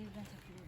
Here's that.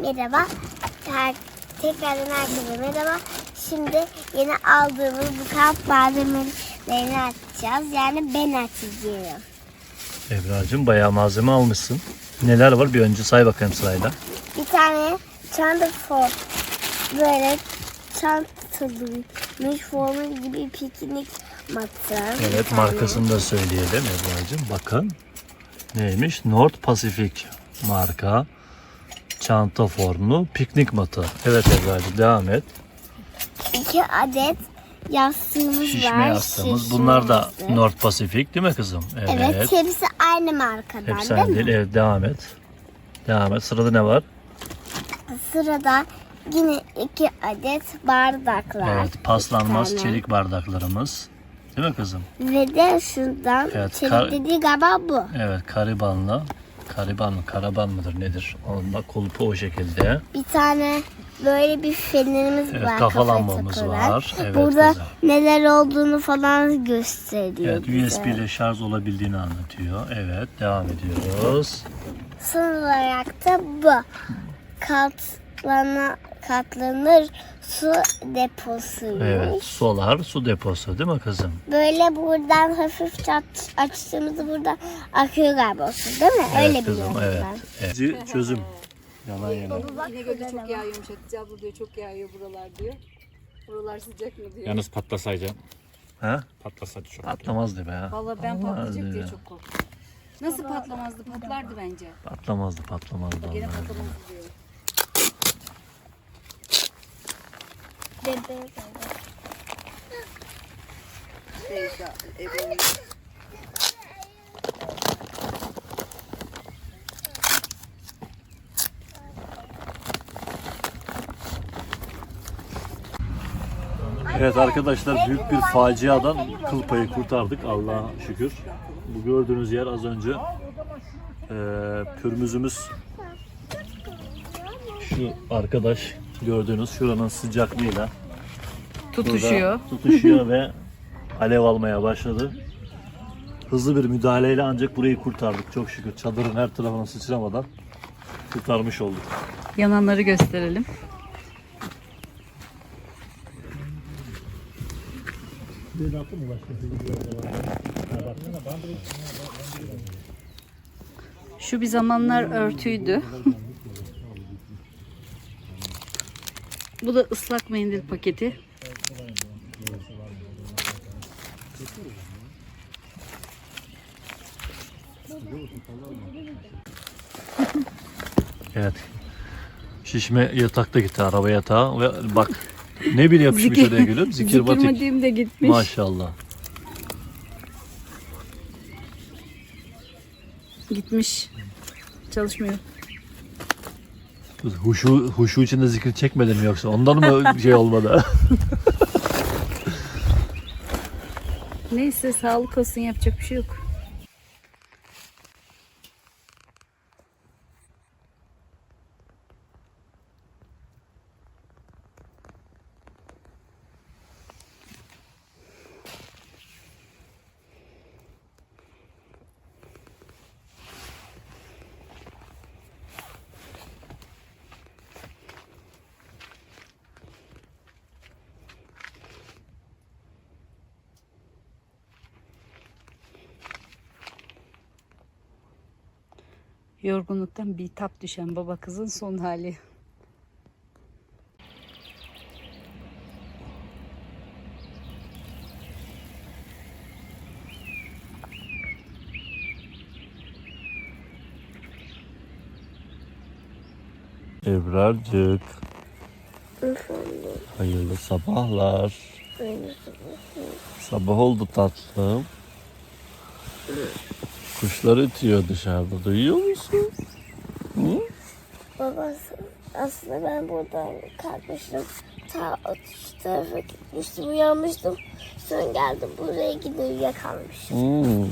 Merhaba. Ter- Tekrardan herkese merhaba. Şimdi yeni aldığımız bu kamp malzemelerini açacağız. Yani ben açacağım. Ebrar'cığım bayağı malzeme almışsın. Neler var bir önce say bakayım sırayla. Bir tane çanta for böyle çantalıymış formu gibi piknik matı. Bir Evet tane. markasını da söyleyelim Ebrar'cığım. Bakın neymiş? North Pacific marka çanta formlu piknik matı. Evet Ebrar'cığım devam et. İki adet yastığımız Şişme var. yastığımız. Bunlar da. North Pacific değil mi kızım? Evet. Evet, hepsi aynı markadan Hepsi değil aynı mi? değil. Evet devam et. Devam et. Sırada ne var? Sırada yine iki adet bardaklar. Evet paslanmaz tane. çelik bardaklarımız. Değil mi kızım? Ve de şundan Evet, çelik kar- dediği galiba bu. Evet karibanla. Kariban mı? Karaban mıdır nedir? Onun da kulpu o şekilde. Bir tane böyle bir fenerimiz Evet, var. kafa lambamız takılan. var. Evet, Burada güzel. neler olduğunu falan gösteriyor Evet bize. USB ile şarj olabildiğini anlatıyor. Evet devam ediyoruz. Son olarak da bu. Katlana, katlanır su deposuymuş. Evet solar su deposu değil mi kızım? Böyle buradan hafif aç, açtığımızda buradan akıyor galiba su değil mi? Öyle evet kızım biliyorum evet. ben. evet. Çözüm. Yalan yalan. İnegöl'de çok yağıyormuş Hatice abla diyor çok yağıyor buralar diyor. Buralar sıcak mı diyor. Yalnız patlasaydı. Ha? Patlasaydı çok. Patlamazdı be. ha. Vallahi ben patlayacak diye ya. çok korktum. Nasıl patlamazdı? Patlardı bence. Patlamazdı patlamazdı. Gene patlamazdı diyor. Teyze, Ebru. Evet arkadaşlar büyük bir faciadan kıl payı kurtardık Allah'a şükür. Bu gördüğünüz yer az önce eee pürmüzümüz şu arkadaş gördüğünüz şuranın sıcaklığıyla Tutuşuyor. tutuşuyor ve alev almaya başladı. Hızlı bir müdahaleyle ancak burayı kurtardık çok şükür. Çadırın her tarafına sıçramadan kurtarmış olduk. Yananları gösterelim. Şu bir zamanlar örtüydü. Bu da ıslak mendil paketi. Evet. Şişme yatakta gitti araba yatağı ve bak ne bile yapışmış Zikir- oraya gülüm. Zikir batik. Zikirmadiğim de gitmiş. Maşallah. Gitmiş. Çalışmıyor. Huşu, huşu içinde zikir çekmedin mi yoksa? Ondan mı şey olmadı? Neyse sağlık olsun yapacak bir şey yok. Yorgunluktan bir tap düşen baba kızın son hali. Ebrar'cık. Efendim. Hayırlı sabahlar. Aynı Sabah oldu tatlım. Kuşlar ötüyor dışarıda. Duyuyor musun? Hı? Babası aslında ben buradan kalkmıştım. Ta şu tarafa gitmiştim. Uyanmıştım. Sonra geldim buraya gidip uyuyakalmışım. Hmm.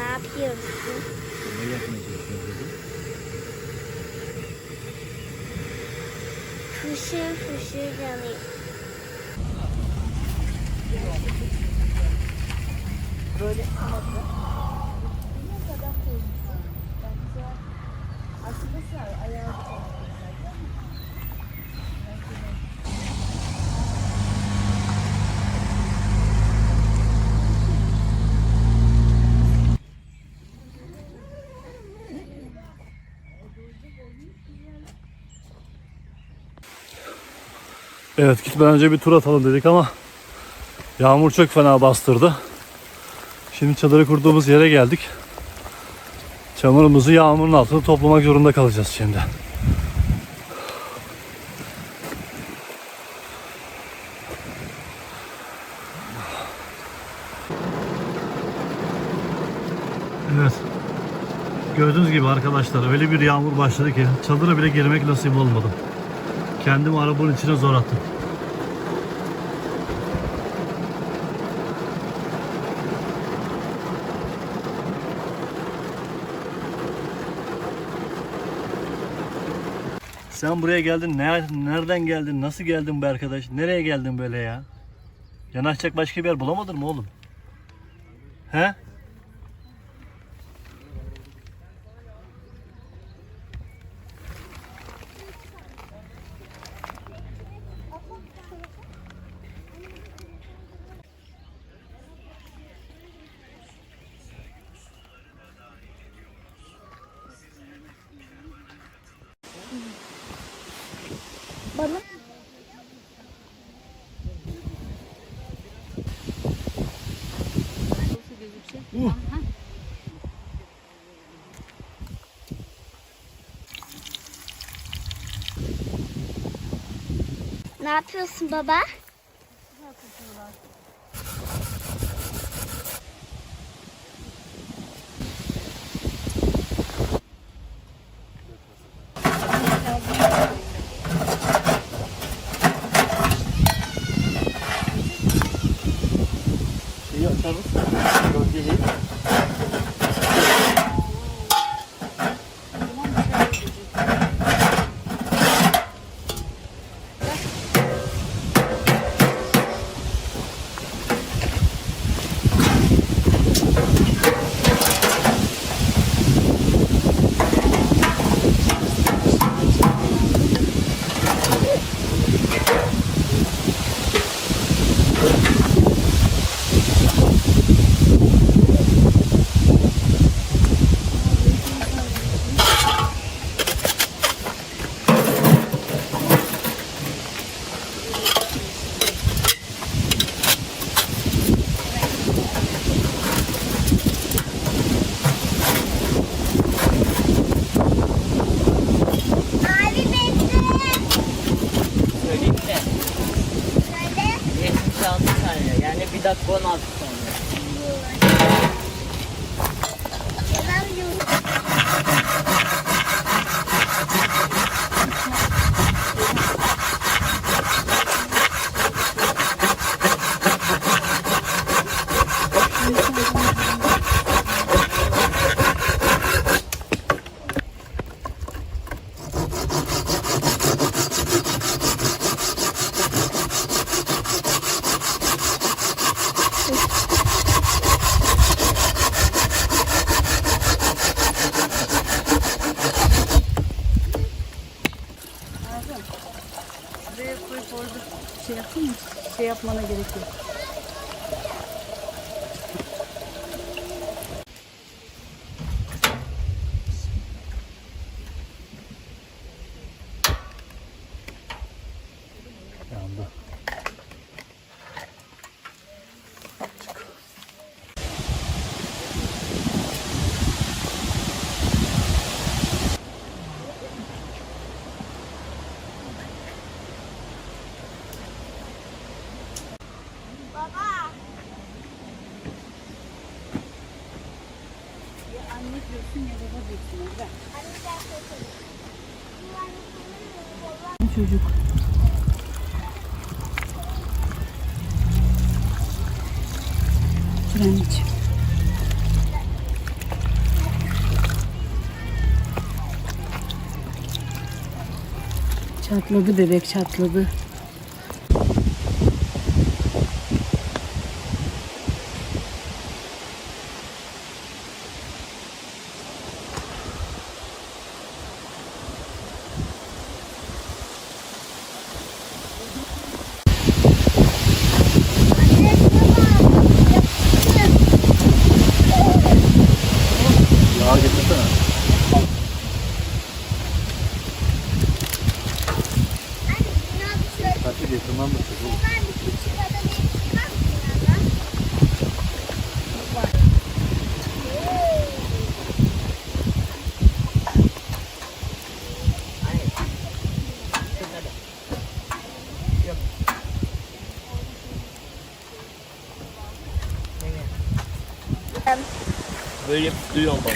Ne yapıyorsun? Fışır fışır yanıyor. Evet gitmeden önce bir tur atalım dedik ama yağmur çok fena bastırdı. Şimdi çadırı kurduğumuz yere geldik. Çamurumuzu yağmurun altında toplamak zorunda kalacağız şimdi. Evet. Gördüğünüz gibi arkadaşlar öyle bir yağmur başladı ki çadıra bile girmek nasip olmadı. Kendimi arabanın içine zor attım. Sen buraya geldin. Ne, nereden geldin? Nasıl geldin be arkadaş? Nereye geldin böyle ya? Yanaşacak başka bir yer bulamadın mı oğlum? He? Ne yapıyorsun baba? Çatladı bebek çatladı. Böyle duyuyor bana.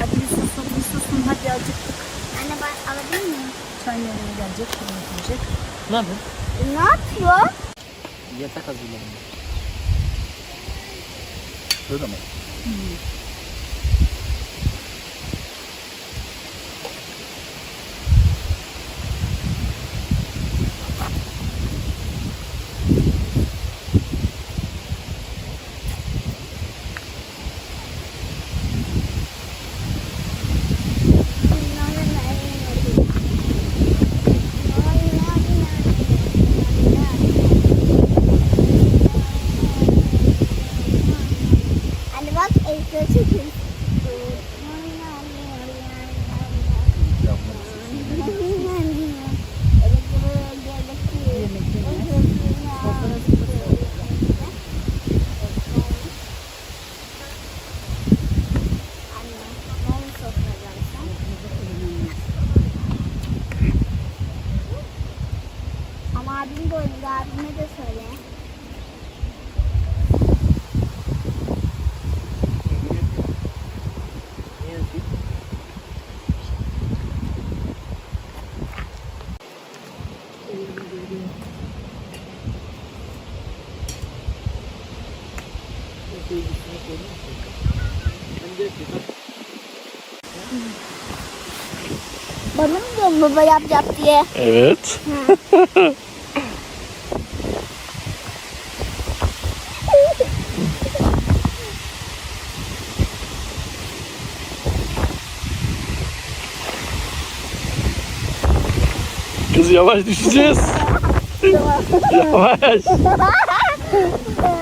Hadi bir susun, bir susun. Hadi acıktık. Anne ben alabilir miyim? Çay nereye gelecek? Şuraya gelecek. Ne yapıyorsun? Ne yapıyor? Yatak hazırladım. Şöyle mi? Anne bak evde çekin. Ama abim de oynadı. Abime de söyle. Bana mı diyorsun baba yap yap diye? Evet. Kız yavaş düşeceğiz. yavaş.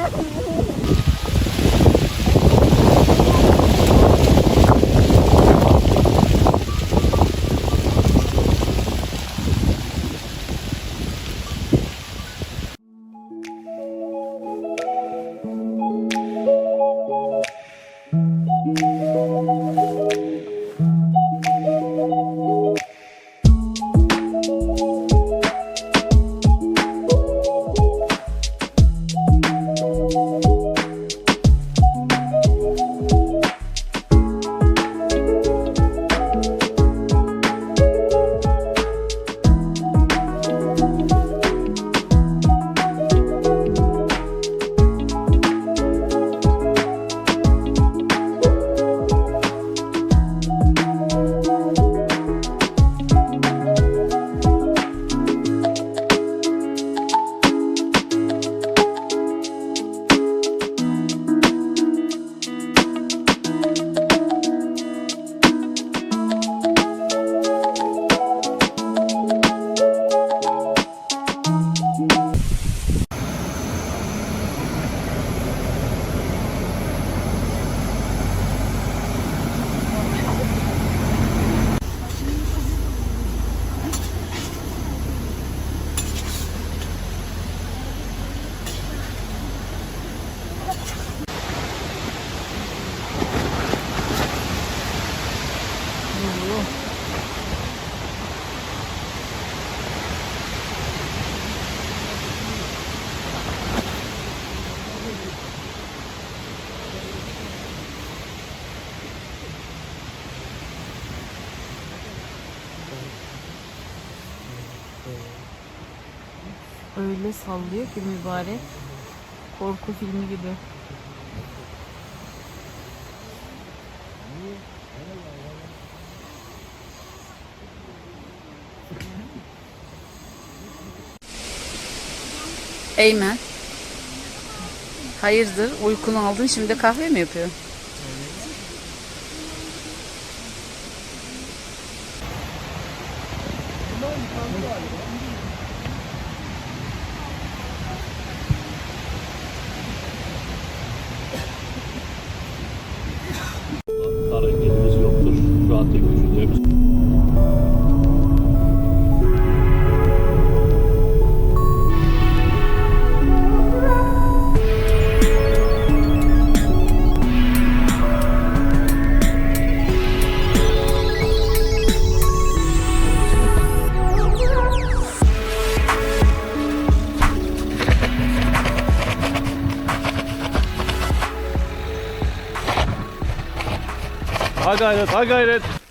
Öyle sallıyor ki mübarek. Korku filmi gibi. Eymen. Hayırdır? Uykunu aldın şimdi kahve mi yapıyor? Ha gayret, ha gayret.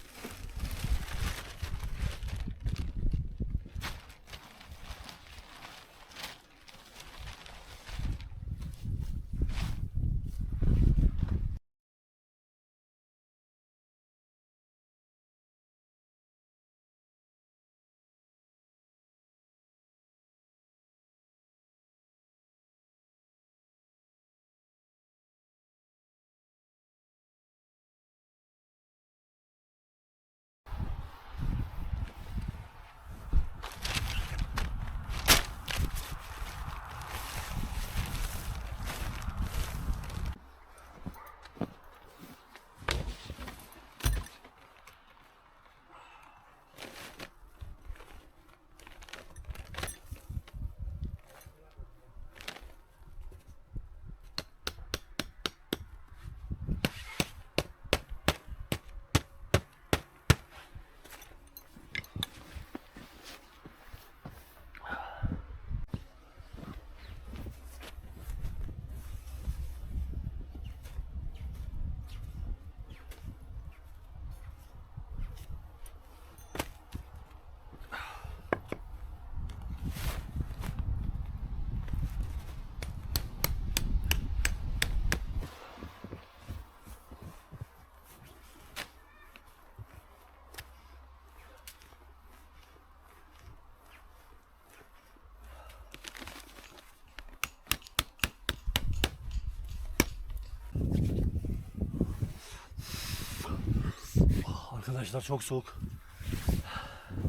Arkadaşlar çok soğuk.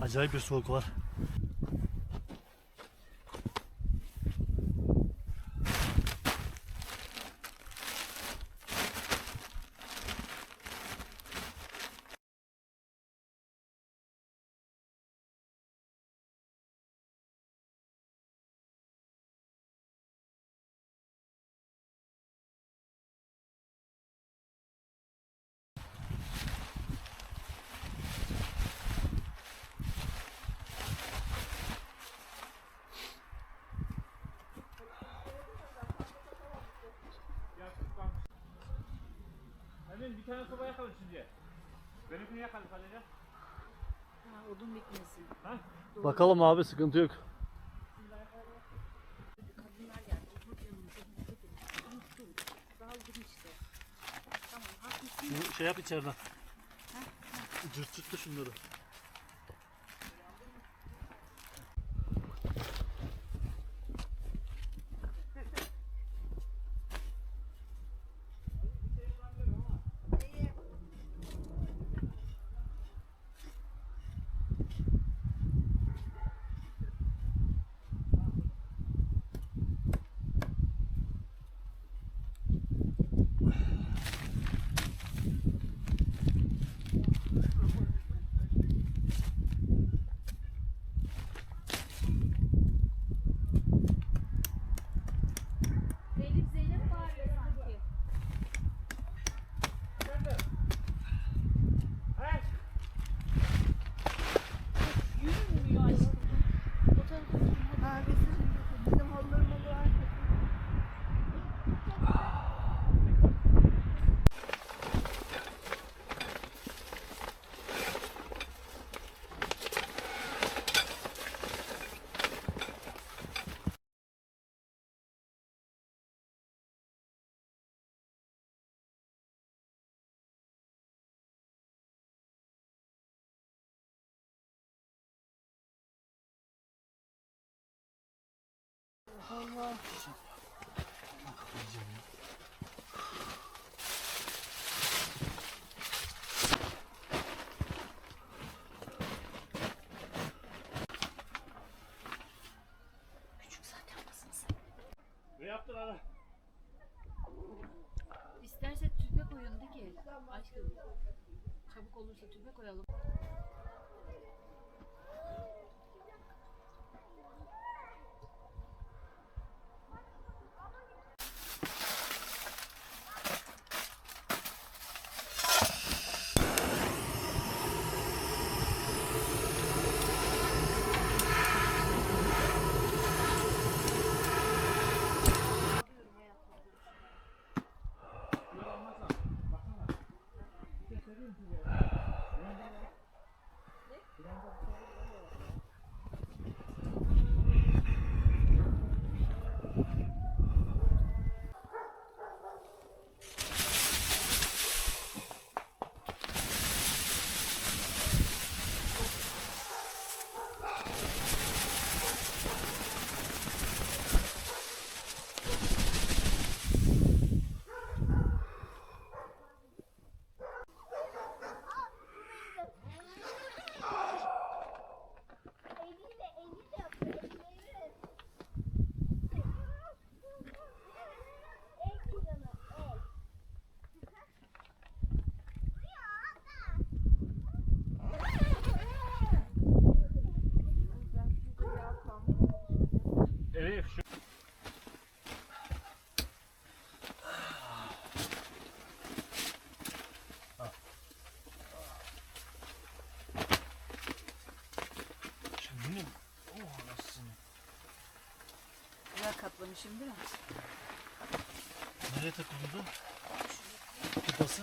Acayip bir soğuk var. Bakalım abi sıkıntı yok. Şey yap içeriden. Cırt cırtlı şunları. Ne yaptın ana? İsterse tüpe koyun de ki. Aşkım. Çabuk olursa tüpe koyalım. Elif şu. Şimdi oh nasılsın? Güzel katlamışım değil mi? Nereye takıldı? Kupası.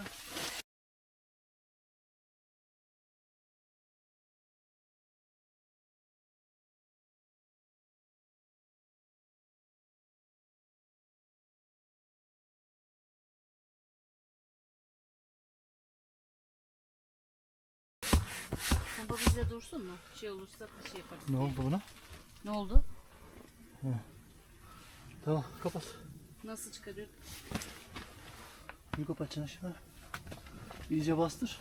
Pompa bize dursun mu? Şey olursa bir şey yaparız. Ne oldu buna? Ne oldu? Tamam kapat. Nasıl çıkarıyor? Bir kapatacaksın aşağı. İyice bastır.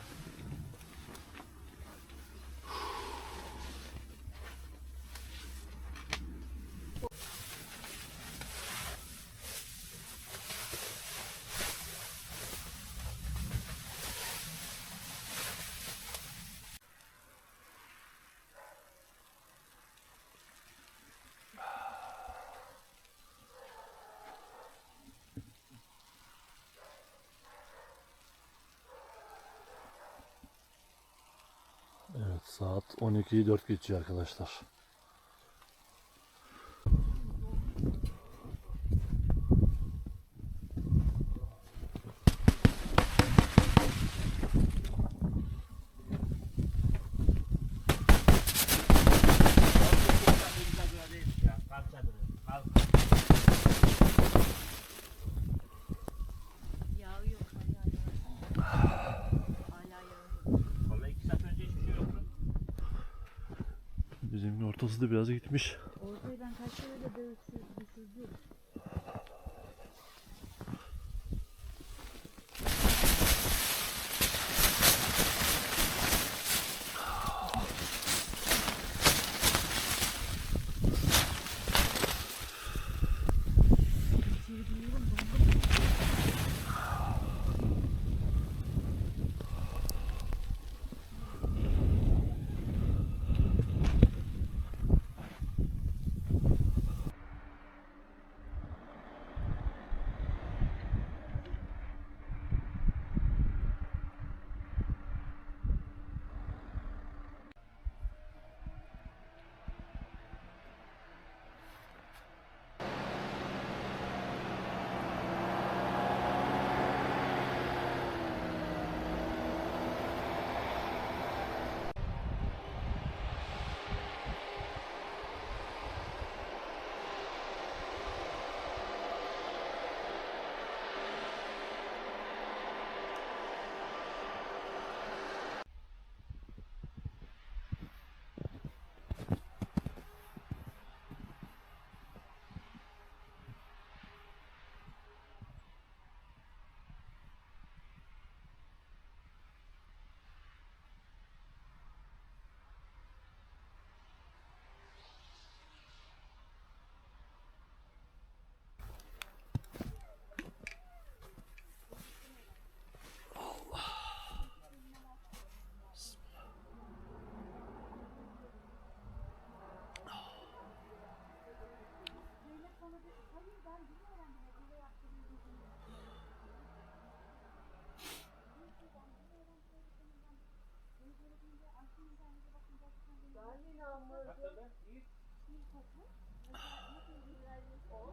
Evet saat 12'yi 4 geçiyor arkadaşlar. Yağıyor. Hala yağıyor. Hala yağıyor. Vallahi iki saat önce hiçbir şey yoktu. Da biraz gitmiş. Ortayı ben kaç kere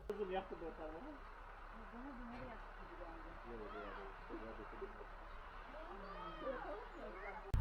Kızım yaktı bu tarafa. Benim bunlardan bir kere bayağı